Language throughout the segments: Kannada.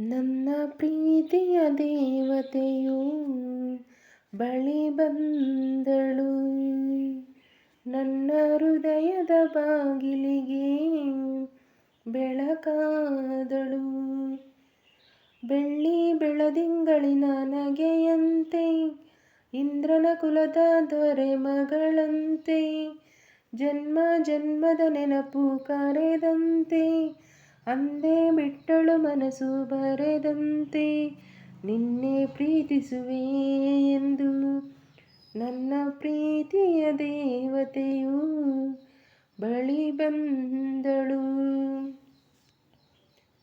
ನನ್ನ ಪ್ರೀತಿಯ ದೇವತೆಯು ಬಳಿ ಬಂದಳು. ನನ್ನ ಹೃದಯದ ಬಾಗಿಲಿಗೆ ಬೆಳಕಾದಳು. ಬೆಳ್ಳಿ ಬೆಳದಿಂಗಳಿನ ನಗೆಯಂತೆ, ಇಂದ್ರನ ಕುಲದ ದೊರೆ ಮಗಳಂತೆ ಜನ್ಮ ಜನ್ಮದ ನೆನಪು ಕರೆದಂತೆ ಅಂದೇ ಬಿಟ್ಟಳು ಮನಸ್ಸು ಬರೆದಂತೆ ನಿನ್ನೆ ಪ್ರೀತಿಸುವೆ ಎಂದು. ನನ್ನ ಪ್ರೀತಿಯ ದೇವತೆಯು ಬಳಿ ಬಂದಳು.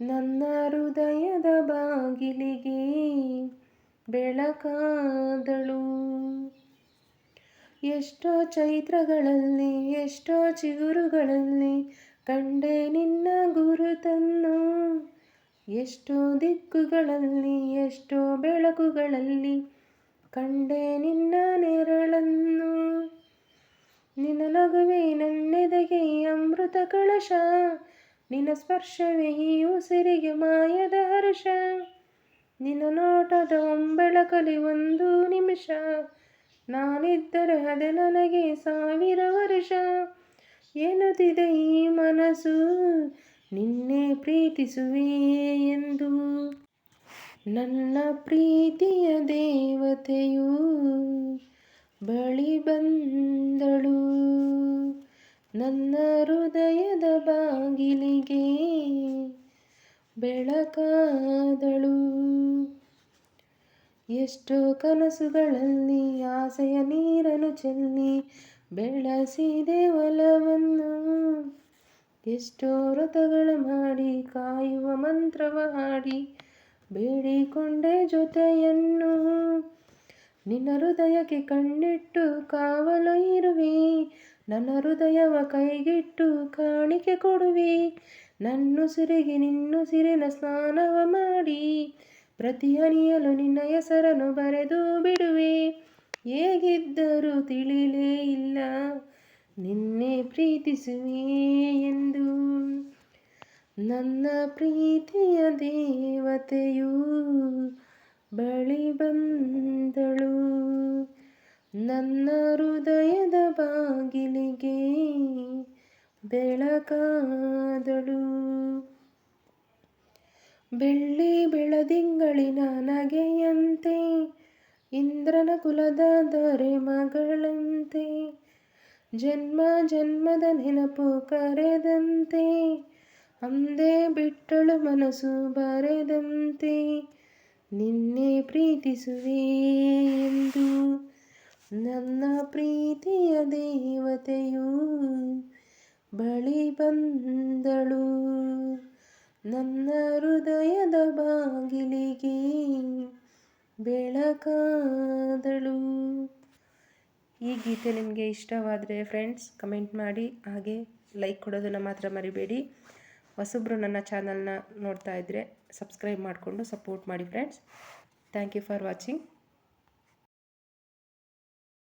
ನನ್ನ ಹೃದಯದ ಬಾಗಿಲಿಗೆ ಬೆಳಕಾದಳು. ಎಷ್ಟೋ ಚೈತ್ರಗಳಲ್ಲಿ, ಎಷ್ಟೋ ಚಿಗುರುಗಳಲ್ಲಿ ಕಂಡೆ ನಿನ್ನ ಗುರುತನ್ನು. ಎಷ್ಟೋ ದಿಕ್ಕುಗಳಲ್ಲಿ, ಎಷ್ಟೋ ಬೆಳಕುಗಳಲ್ಲಿ ಕಂಡೆ ನಿನ್ನ ನೆರಳನ್ನು. ನಿನ್ನ ನಗುವೆ ನನ್ನೆದೆಗೆ ಅಮೃತ ಕಳಶ, ನಿನ್ನ ಸ್ಪರ್ಶವೇ ಈ ಉಸಿರಿಗೆ ಮಾಯದ ಹರ್ಷ. ನಿನ್ನ ನೋಟದ ಒಂಬೆಳಕಲಿ ಒಂದು ನಿಮಿಷ, ನಾನಿದ್ದರೆ ಅದೇ ನನಗೆ ಸಾವಿರ ವರ್ಷ. ಎನ್ನುತ್ತಿದೆ ಈ ಮನಸ್ಸು, ನಿನ್ನೆ ಪ್ರೀತಿಸುವೆ ಎಂದು. ನನ್ನ ಪ್ರೀತಿಯ ದೇವತೆಯು ಬಳಿ ಬಂದಳು. ನನ್ನ ಹೃದಯದ ಬಾಗಿಲಿಗೆ ಬೆಳಕಾದಳು. ಎಷ್ಟೋ ಕನಸುಗಳಲ್ಲಿ ಆಸೆಯ ನೀರನ್ನು ಚೆಲ್ಲಿ ಬೆಳೆಸಿದೆ ಒಲವನ್ನು. ಎಷ್ಟೋ ವ್ರತಗಳ ಮಾಡಿ ಕಾಯುವ ಮಂತ್ರವ ಹಾಡಿ ಬೇಡಿಕೊಂಡೆ ಜೊತೆಯನ್ನು. ನಿನ್ನ ಹೃದಯಕ್ಕೆ ಕಣ್ಣಿಟ್ಟು ಕಾವಲು ಇರುವಿ. ನನ್ನ ಹೃದಯವ ಕೈಗಿಟ್ಟು ಕಾಣಿಕೆ ಕೊಡುವೆ. ನನ್ನುಸಿರಿಗೆ ನಿನ್ನುಸಿರಿನ ಸ್ನಾನವ ಮಾಡಿ ಪ್ರತಿ ಹನಿಯಲು ನಿನ್ನ ಹೆಸರನ್ನು ಬರೆದು ಬಿಡುವೆ. ಹೇಗಿದ್ದರೂ ತಿಳಿಲೇ ಇಲ್ಲ. ನಿನ್ನೆ ಪ್ರೀತಿಸುವೆ ಎಂದು. ನನ್ನ ಪ್ರೀತಿಯ ದೇವತೆಯು ಬಳಿ ಬಂದಳು. ನನ್ನ ಹೃದಯದ ಬಾಗಿಲಿಗೆ ಬೆಳಕಾದಳು. ಬೆಳ್ಳಿ ಬೆಳದಿಂಗಳಿನ ನಗೆಯಂತೆ ಇಂದ್ರನ ಕುಲದ ದೊರೆ ಮಗಳಂತೆ. ಜನ್ಮ ಜನ್ಮದ ನೆನಪು ಕರೆದಂತೆ. ಅಂದೇ ಬಿಟ್ಟಳು ಮನಸ್ಸು ಬರೆದಂತೆ. ನಿನ್ನೆ ಪ್ರೀತಿಸುವೆ ಎಂದು ನನ್ನ ಪ್ರೀತಿಯ ದೇವತೆಯು ಬಳಿ ಬಂದಳು. ನನ್ನ ಹೃದಯದ ಬಾಗಿಲಿಗೆ ಬೆಳಕಾದಳು ಈ ಗೀತೆ ನಿಮಗೆ ಇಷ್ಟವಾದರೆ ಫ್ರೆಂಡ್ಸ್ ಕಮೆಂಟ್ ಮಾಡಿ. ಹಾಗೆ ಲೈಕ್ ಕೊಡೋದನ್ನು ಮಾತ್ರ ಮರಿಬೇಡಿ. ಹೊಸಬ್ರು ನನ್ನ ಚಾನಲ್ನ ನೋಡ್ತಾ ಇದ್ದರೆ ಸಬ್ಸ್ಕ್ರೈಬ್ ಮಾಡಿಕೊಂಡು ಸಪೋರ್ಟ್ ಮಾಡಿ friends thank you for watching